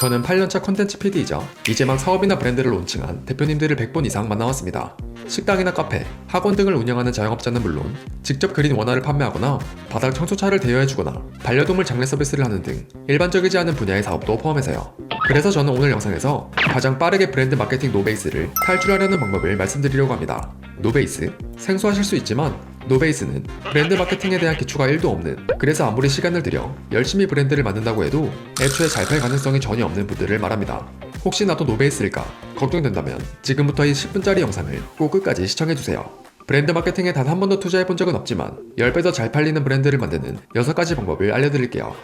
저는 8년차 컨텐츠 PD이자 이제 막 사업이나 브랜드를 론칭한 대표님들을 100번 이상 만나왔습니다. 식당이나 카페, 학원 등을 운영하는 자영업자는 물론 직접 그린 원화를 판매하거나 바닥 청소차를 대여해주거나 반려동물 장례 서비스를 하는 등 일반적이지 않은 분야의 사업도 포함해서요. 그래서 저는 오늘 영상에서 가장 빠르게 브랜드 마케팅 노베이스를 탈출하려는 방법을 말씀드리려고 합니다. 노베이스? 생소하실 수 있지만 노베이스는 브랜드 마케팅에 대한 기초가 1도 없는 그래서 아무리 시간을 들여 열심히 브랜드를 만든다고 해도 애초에 잘 팔 가능성이 전혀 없는 분들을 말합니다. 혹시 나도 노베이스일까 걱정된다면 지금부터 이 10분짜리 영상을 꼭 끝까지 시청해주세요. 브랜드 마케팅에 단 한 번도 투자해 본 적은 없지만 10배 더 잘 팔리는 브랜드를 만드는 6가지 방법을 알려드릴게요.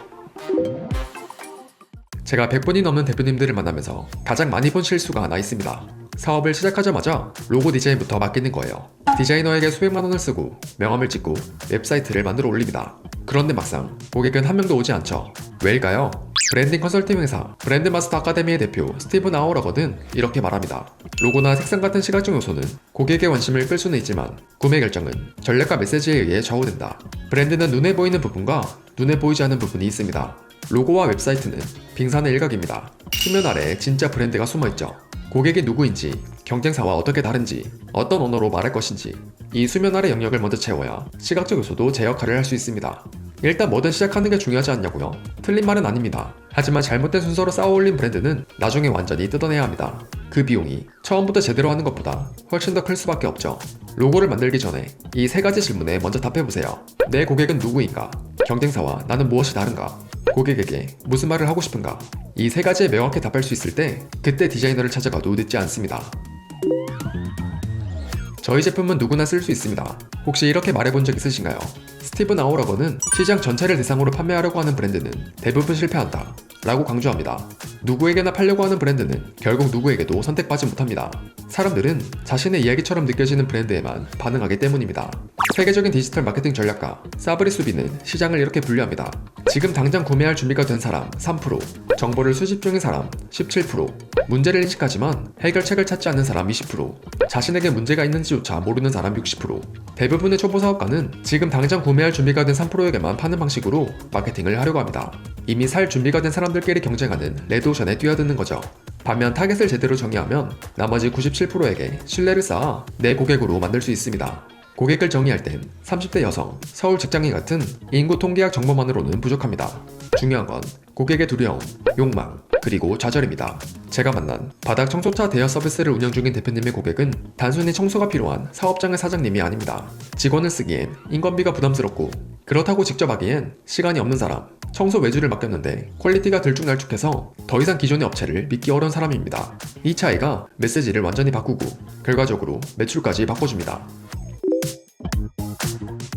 제가 100분이 넘는 대표님들을 만나면서 가장 많이 본 실수가 하나 있습니다. 사업을 시작하자마자 로고 디자인부터 맡기는 거예요. 디자이너에게 수백만 원을 쓰고 명함을 찍고 웹사이트를 만들어 올립니다. 그런데 막상 고객은 한 명도 오지 않죠. 왜일까요? 브랜딩 컨설팅 회사 브랜드 마스터 아카데미의 대표 스티븐 아우러거든 이렇게 말합니다. 로고나 색상 같은 시각적 요소는 고객의 관심을 끌 수는 있지만 구매 결정은 전략과 메시지에 의해 좌우된다. 브랜드는 눈에 보이는 부분과 눈에 보이지 않는 부분이 있습니다. 로고와 웹사이트는 빙산의 일각입니다. 수면 아래에 진짜 브랜드가 숨어있죠. 고객이 누구인지, 경쟁사와 어떻게 다른지, 어떤 언어로 말할 것인지, 이 수면 아래 영역을 먼저 채워야 시각적 요소도 제 역할을 할 수 있습니다. 일단 뭐든 시작하는 게 중요하지 않냐고요? 틀린 말은 아닙니다. 하지만 잘못된 순서로 쌓아 올린 브랜드는 나중에 완전히 뜯어내야 합니다. 그 비용이 처음부터 제대로 하는 것보다 훨씬 더 클 수밖에 없죠. 로고를 만들기 전에 이 세 가지 질문에 먼저 답해보세요. 내 고객은 누구인가? 경쟁사와 나는 무엇이 다른가? 고객에게 무슨 말을 하고 싶은가? 이 세 가지에 명확히 답할 수 있을 때 그때 디자이너를 찾아가도 늦지 않습니다. 저희 제품은 누구나 쓸 수 있습니다. 혹시 이렇게 말해본 적 있으신가요? 스티븐 아우러버는 시장 전체를 대상으로 판매하려고 하는 브랜드는 대부분 실패한다. 라고 강조합니다. 누구에게나 팔려고 하는 브랜드는 결국 누구에게도 선택받지 못합니다. 사람들은 자신의 이야기처럼 느껴지는 브랜드에만 반응하기 때문입니다. 세계적인 디지털 마케팅 전략가 사브리 수비는 시장을 이렇게 분류합니다. 지금 당장 구매할 준비가 된 사람 3%, 정보를 수집 중인 사람 17%, 문제를 인식하지만 해결책을 찾지 않는 사람 20%, 자신에게 문제가 있는지조차 모르는 사람 60%. 대부분의 초보 사업가는 지금 당장 구매할 준비가 된 3%에게만 파는 방식으로 마케팅을 하려고 합니다. 이미 살 준비가 된 사람들끼리 경쟁하는 레드오션에 뛰어드는 거죠. 반면 타겟을 제대로 정의하면 나머지 97%에게 신뢰를 쌓아 내 고객으로 만들 수 있습니다. 고객을 정의할 땐 30대 여성, 서울 직장인 같은 인구 통계학 정보만으로는 부족합니다. 중요한 건 고객의 두려움, 욕망, 그리고 좌절입니다. 제가 만난 바닥 청소차 대여 서비스를 운영 중인 대표님의 고객은 단순히 청소가 필요한 사업장의 사장님이 아닙니다. 직원을 쓰기엔 인건비가 부담스럽고 그렇다고 직접 하기엔 시간이 없는 사람, 청소 외주를 맡겼는데 퀄리티가 들쭉날쭉해서 더 이상 기존의 업체를 믿기 어려운 사람입니다. 이 차이가 메시지를 완전히 바꾸고 결과적으로 매출까지 바꿔줍니다.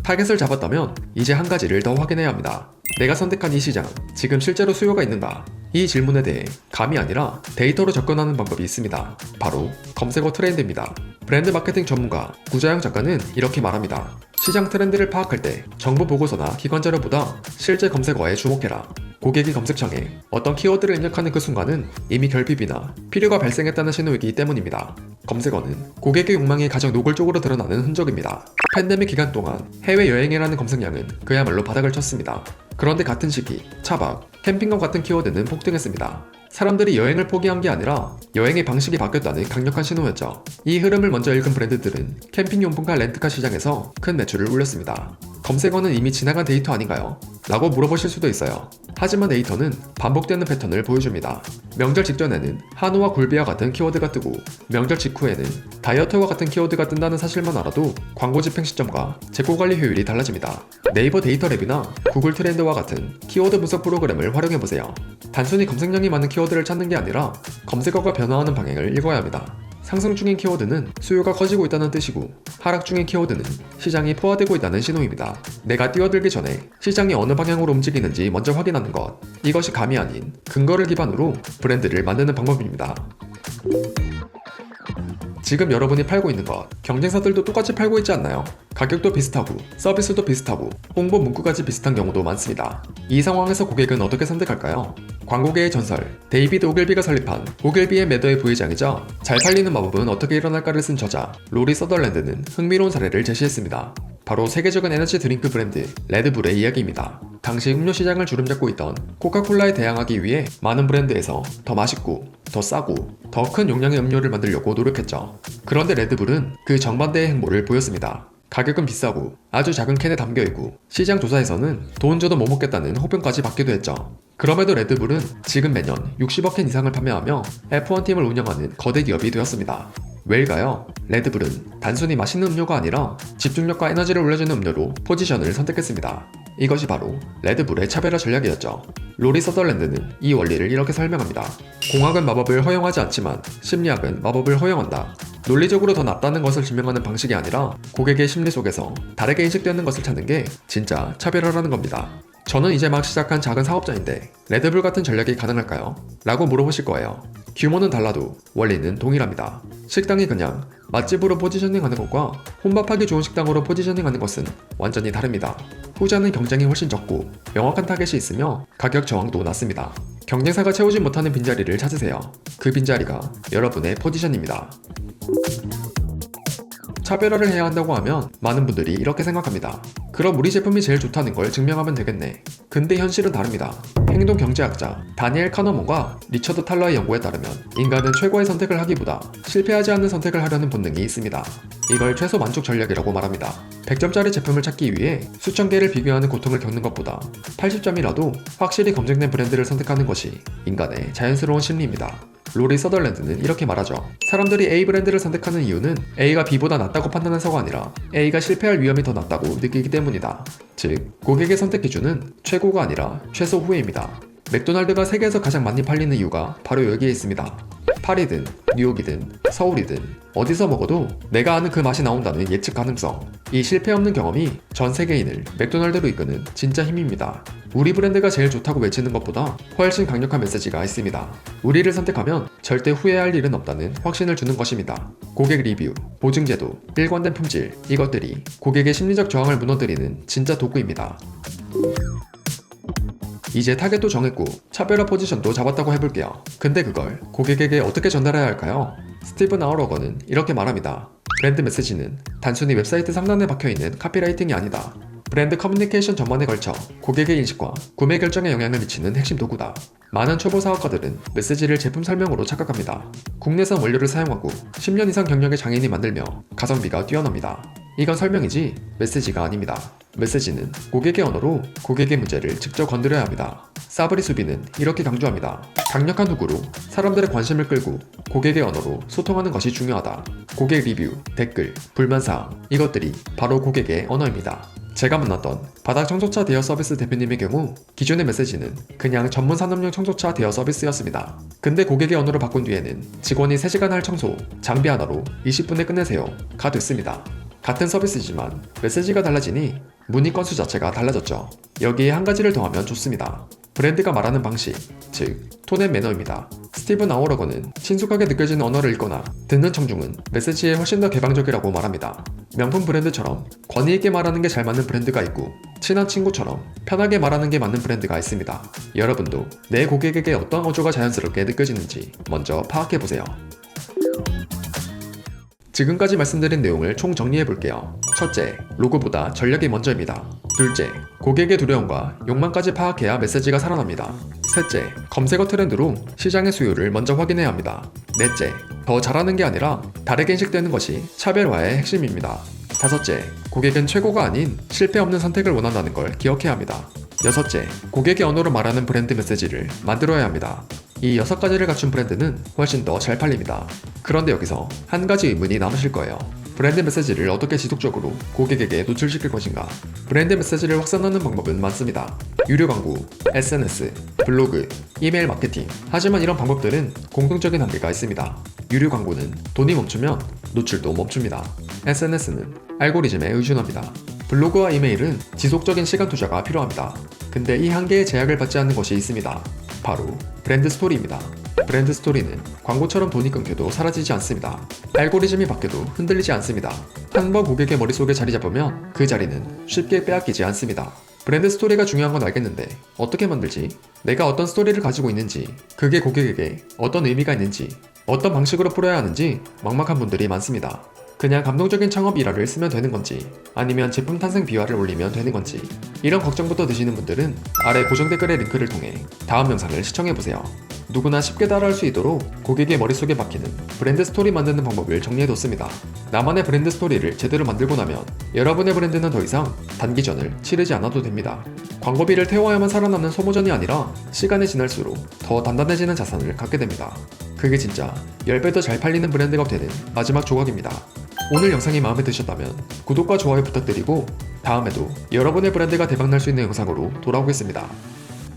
타겟을 잡았다면 이제 한 가지를 더 확인해야 합니다. 내가 선택한 이 시장, 지금 실제로 수요가 있는가? 이 질문에 대해 감이 아니라 데이터로 접근하는 방법이 있습니다. 바로 검색어 트렌드입니다. 브랜드 마케팅 전문가 구자영 작가는 이렇게 말합니다. 시장 트렌드를 파악할 때 정보 보고서나 기관 자료보다 실제 검색어에 주목해라. 고객이 검색창에 어떤 키워드를 입력하는 그 순간은 이미 결핍이나 필요가 발생했다는 신호이기 때문입니다. 검색어는 고객의 욕망이 가장 노골적으로 드러나는 흔적입니다. 팬데믹 기간 동안 해외여행이라는 검색량은 그야말로 바닥을 쳤습니다. 그런데 같은 시기 차박, 캠핑과 같은 키워드는 폭등했습니다. 사람들이 여행을 포기한 게 아니라 여행의 방식이 바뀌었다는 강력한 신호였죠. 이 흐름을 먼저 읽은 브랜드들은 캠핑용품과 렌트카 시장에서 큰 매출을 올렸습니다. 검색어는 이미 지나간 데이터 아닌가요? 라고 물어보실 수도 있어요. 하지만 데이터는 반복되는 패턴을 보여줍니다. 명절 직전에는 한우와 굴비와 같은 키워드가 뜨고 명절 직후에는 다이어트와 같은 키워드가 뜬다는 사실만 알아도 광고 집행 시점과 재고 관리 효율이 달라집니다. 네이버 데이터 랩이나 구글 트렌드와 같은 키워드 분석 프로그램을 활용해 보세요. 단순히 검색량이 많은 키워드를 찾는 게 아니라 검색어가 변화하는 방향을 읽어야 합니다. 상승 중인 키워드는 수요가 커지고 있다는 뜻이고 하락 중인 키워드는 시장이 포화되고 있다는 신호입니다. 내가 뛰어들기 전에 시장이 어느 방향으로 움직이는지 먼저 확인하는 것. 이것이 감이 아닌 근거를 기반으로 브랜드를 만드는 방법입니다. 지금 여러분이 팔고 있는 것, 경쟁사들도 똑같이 팔고 있지 않나요? 가격도 비슷하고, 서비스도 비슷하고, 홍보 문구까지 비슷한 경우도 많습니다. 이 상황에서 고객은 어떻게 선택할까요? 광고계의 전설, 데이비드 오글비가 설립한 오글비의 매더의 부회장이자 잘 팔리는 마법은 어떻게 일어날까를 쓴 저자 로리 서덜랜드는 흥미로운 사례를 제시했습니다. 바로 세계적인 에너지 드링크 브랜드 레드불의 이야기입니다. 당시 음료 시장을 주름잡고 있던 코카콜라에 대항하기 위해 많은 브랜드에서 더 맛있고 더 싸고 더 큰 용량의 음료를 만들려고 노력했죠. 그런데 레드불은 그 정반대의 행보를 보였습니다. 가격은 비싸고 아주 작은 캔에 담겨 있고 시장 조사에서는 돈 줘도 못 먹겠다는 호평까지 받기도 했죠. 그럼에도 레드불은 지금 매년 60억 캔 이상을 판매하며 F1 팀을 운영하는 거대 기업이 되었습니다. 왜일까요? 레드불은 단순히 맛있는 음료가 아니라 집중력과 에너지를 올려주는 음료로 포지션을 선택했습니다. 이것이 바로 레드불의 차별화 전략이었죠. 로리 서덜랜드는 이 원리를 이렇게 설명합니다. 공학은 마법을 허용하지 않지만 심리학은 마법을 허용한다. 논리적으로 더 낫다는 것을 증명하는 방식이 아니라 고객의 심리 속에서 다르게 인식되는 것을 찾는 게 진짜 차별화라는 겁니다. 저는 이제 막 시작한 작은 사업자인데 레드불 같은 전략이 가능할까요? 라고 물어보실 거예요. 규모는 달라도 원리는 동일합니다. 식당이 그냥 맛집으로 포지셔닝 하는 것과 혼밥하기 좋은 식당으로 포지셔닝 하는 것은 완전히 다릅니다. 후자는 경쟁이 훨씬 적고 명확한 타겟이 있으며 가격 저항도 낮습니다. 경쟁사가 채우지 못하는 빈자리를 찾으세요. 그 빈자리가 여러분의 포지션입니다. 차별화를 해야 한다고 하면 많은 분들이 이렇게 생각합니다. 그럼 우리 제품이 제일 좋다는 걸 증명하면 되겠네. 근데 현실은 다릅니다. 행동 경제학자 다니엘 카너먼과 리처드 탈러의 연구에 따르면 인간은 최고의 선택을 하기보다 실패하지 않는 선택을 하려는 본능이 있습니다. 이걸 최소 만족 전략이라고 말합니다. 100점짜리 제품을 찾기 위해 수천 개를 비교하는 고통을 겪는 것보다 80점이라도 확실히 검증된 브랜드를 선택하는 것이 인간의 자연스러운 심리입니다. 로리 서덜랜드는 이렇게 말하죠. 사람들이 A 브랜드를 선택하는 이유는 A가 B보다 낫다고 판단해서가 아니라 A가 실패할 위험이 더 낮다고 느끼기 때문이다. 즉, 고객의 선택 기준은 최고가 아니라 최소 후회입니다. 맥도날드가 세계에서 가장 많이 팔리는 이유가 바로 여기에 있습니다. 파리든 뉴욕이든 서울이든 어디서 먹어도 내가 아는 그 맛이 나온다는 예측 가능성. 이 실패 없는 경험이 전 세계인을 맥도날드로 이끄는 진짜 힘입니다. 우리 브랜드가 제일 좋다고 외치는 것보다 훨씬 강력한 메시지가 있습니다. 우리를 선택하면 절대 후회할 일은 없다는 확신을 주는 것입니다. 고객 리뷰, 보증제도, 일관된 품질, 이것들이 고객의 심리적 저항을 무너뜨리는 진짜 도구입니다. 이제 타겟도 정했고 차별화 포지션도 잡았다고 해볼게요. 근데 그걸 고객에게 어떻게 전달해야 할까요? 스티븐 아우러거는 이렇게 말합니다. 브랜드 메시지는 단순히 웹사이트 상단에 박혀있는 카피라이팅이 아니다. 브랜드 커뮤니케이션 전반에 걸쳐 고객의 인식과 구매 결정에 영향을 미치는 핵심 도구다. 많은 초보 사업가들은 메시지를 제품 설명으로 착각합니다. 국내산 원료를 사용하고 10년 이상 경력의 장인이 만들며 가성비가 뛰어납니다. 이건 설명이지 메시지가 아닙니다. 메시지는 고객의 언어로 고객의 문제를 직접 건드려야 합니다. 사브리 수비는 이렇게 강조합니다. 강력한 훅으로 사람들의 관심을 끌고 고객의 언어로 소통하는 것이 중요하다. 고객 리뷰, 댓글, 불만사항, 이것들이 바로 고객의 언어입니다. 제가 만났던 바닥 청소차 대여 서비스 대표님의 경우 기존의 메시지는 그냥 전문 산업용 청소차 대여 서비스였습니다. 근데 고객의 언어로 바꾼 뒤에는 직원이 3시간 할 청소, 장비 하나로 20분에 끝내세요. 가 됐습니다. 같은 서비스지만 메시지가 달라지니 문의 건수 자체가 달라졌죠. 여기에 한 가지를 더하면 좋습니다. 브랜드가 말하는 방식, 즉 톤의 매너입니다. 스티븐 아워러거는 친숙하게 느껴지는 언어를 읽거나 듣는 청중은 메시지에 훨씬 더 개방적이라고 말합니다. 명품 브랜드처럼 권위 있게 말하는 게 잘 맞는 브랜드가 있고 친한 친구처럼 편하게 말하는 게 맞는 브랜드가 있습니다. 여러분도 내 고객에게 어떤 어조가 자연스럽게 느껴지는지 먼저 파악해 보세요. 지금까지 말씀드린 내용을 총 정리해 볼게요. 첫째, 로고보다 전략이 먼저입니다. 둘째, 고객의 두려움과 욕망까지 파악해야 메시지가 살아납니다. 셋째, 검색어 트렌드로 시장의 수요를 먼저 확인해야 합니다. 넷째, 더 잘하는 게 아니라 다르게 인식되는 것이 차별화의 핵심입니다. 다섯째, 고객은 최고가 아닌 실패 없는 선택을 원한다는 걸 기억해야 합니다. 여섯째, 고객의 언어로 말하는 브랜드 메시지를 만들어야 합니다. 이 여섯 가지를 갖춘 브랜드는 훨씬 더 잘 팔립니다. 그런데 여기서 한 가지 의문이 남으실 거예요. 브랜드 메시지를 어떻게 지속적으로 고객에게 노출시킬 것인가? 브랜드 메시지를 확산하는 방법은 많습니다. 유료 광고, SNS, 블로그, 이메일 마케팅. 하지만 이런 방법들은 공통적인 한계가 있습니다. 유료 광고는 돈이 멈추면 노출도 멈춥니다. SNS는 알고리즘에 의존합니다. 블로그와 이메일은 지속적인 시간 투자가 필요합니다. 근데 이 한계에 제약을 받지 않는 것이 있습니다. 바로 브랜드 스토리입니다. 브랜드 스토리는 광고처럼 돈이 끊겨도 사라지지 않습니다. 알고리즘이 바뀌어도 흔들리지 않습니다. 한 번 고객의 머릿속에 자리 잡으면 그 자리는 쉽게 빼앗기지 않습니다. 브랜드 스토리가 중요한 건 알겠는데 어떻게 만들지? 내가 어떤 스토리를 가지고 있는지, 그게 고객에게 어떤 의미가 있는지, 어떤 방식으로 풀어야 하는지 막막한 분들이 많습니다. 그냥 감동적인 창업 일화를 쓰면 되는 건지 아니면 제품 탄생 비화를 올리면 되는 건지 이런 걱정부터 드시는 분들은 아래 고정 댓글의 링크를 통해 다음 영상을 시청해보세요. 누구나 쉽게 따라할 수 있도록 고객의 머릿속에 박히는 브랜드 스토리 만드는 방법을 정리해뒀습니다. 나만의 브랜드 스토리를 제대로 만들고 나면 여러분의 브랜드는 더 이상 단기전을 치르지 않아도 됩니다. 광고비를 태워야만 살아남는 소모전이 아니라 시간이 지날수록 더 단단해지는 자산을 갖게 됩니다. 그게 진짜 10배 더 잘 팔리는 브랜드가 되는 마지막 조각입니다. 오늘 영상이 마음에 드셨다면 구독과 좋아요 부탁드리고 다음에도 여러분의 브랜드가 대박날 수 있는 영상으로 돌아오겠습니다.